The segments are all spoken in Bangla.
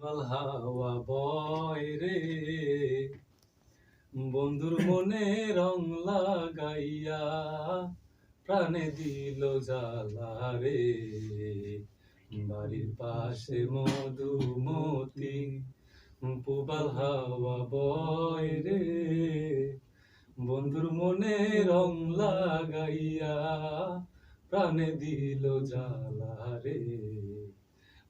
বালহাওয়া বয় রে। বন্ধুর মনে রং লাগাইয়া প্রাণে দিল জ্বালা রে। বাড়ির পাশে মধুমতি পুবাল হাওয়া বয় রে। বন্ধুর মনে রং লাগাইয়া প্রাণে দিল জ্বালা রে।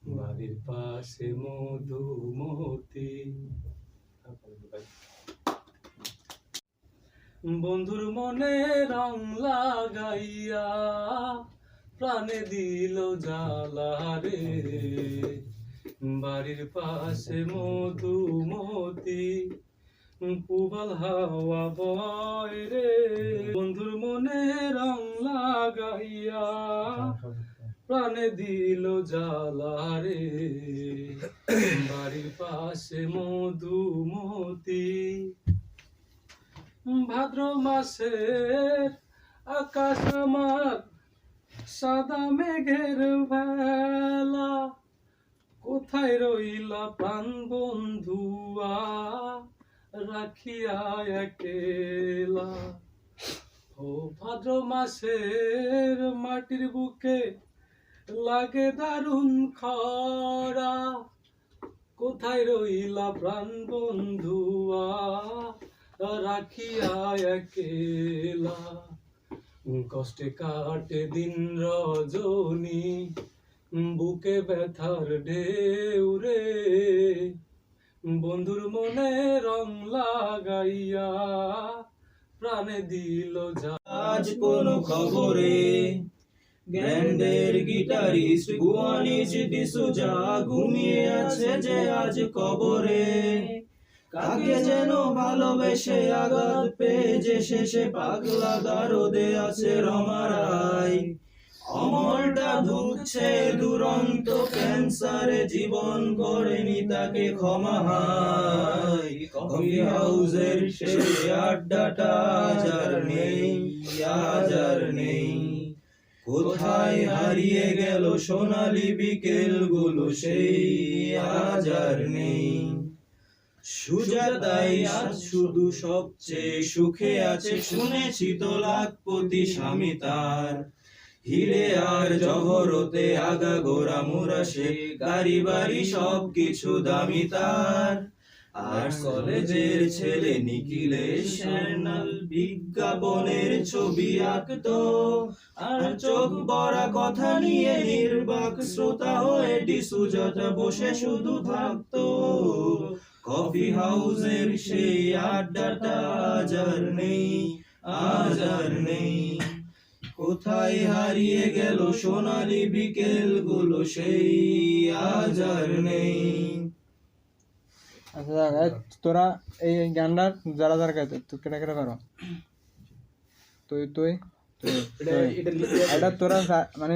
বাড়ির পাশে মধুমতি বন্ধুর মনে রং লাগাইয়া প্রাণে দিল জ্বালা বাড়ির পাশে মধুমতি পুবাল হাওয়া বয় রে। দিল জ্বালা রে বাড়ির পাশে মধুমতি। ভাদ্র মাসের আকাশ আমার সাদা মেঘের বেলা। কোথায় রইলা প্রাণ বন্ধুয়া, রাখিয়া একেলা। ও ভাদ্র মাসের মাটির বুকে লাগে দারুণ খরা। কোথায় রইলা প্রাণ বন্ধুয়া? রাখিয়া একেলা। কষ্টে কাটে দিন রজনী, বুকে ব্যথার ঢেউ রে। বন্ধুর মনে রং লাগাইয়া প্রাণে দিল যা। আজ কোন খবরে গ্যান্ডের গিটারিস্ট গুয়ানিজ ডিসুজা ঘুমিয়ে আছে যে আজ কবরে। কাকে যেন ভালোবেসে আঘাত পেয়ে যে শেষে পাগলা আছে রমারাই দুরন্ত, ক্যান্সারে জীবন করেনি তাকে ক্ষমা হাই কফি হাউসের সেই আড্ডাটা নেই কোথায় হারিয়ে গেল সোনালি বিকেলগুলো সেই আজ আর নেই। সুজাতাই আজ শুধু সবচেয়ে সুখে আছে, শুনেছি তো লাখপতি স্বামী তার। হিরে আর জহরতে আগা গোরা মোরা, সে গাড়ি বাড়ি সব কিছু দামি তার। আর কলেজের ছেলে নিখিলেশ স্যান্ডাল বিজ্ঞাপনের ছবি আঁকতো। আর চোখ বড়া কথা নিয়ে নির্বাক শ্রোতা হয়ে ডিসুজাটা বসে শুধু থাকতো। কফি হাউসের সেই আড্ডাটা আজ আর নেই, আজ আর নেই। কোথায় হারিয়ে গেল সোনালি বিকেলগুলো সেই আজ আর নেই। আচ্ছা এই তোরা এই গানটার যারা যারা গাইতে তুই কেটে কেটে করো তুই তুই তুই, তুই। এটা তোরা যা- মানে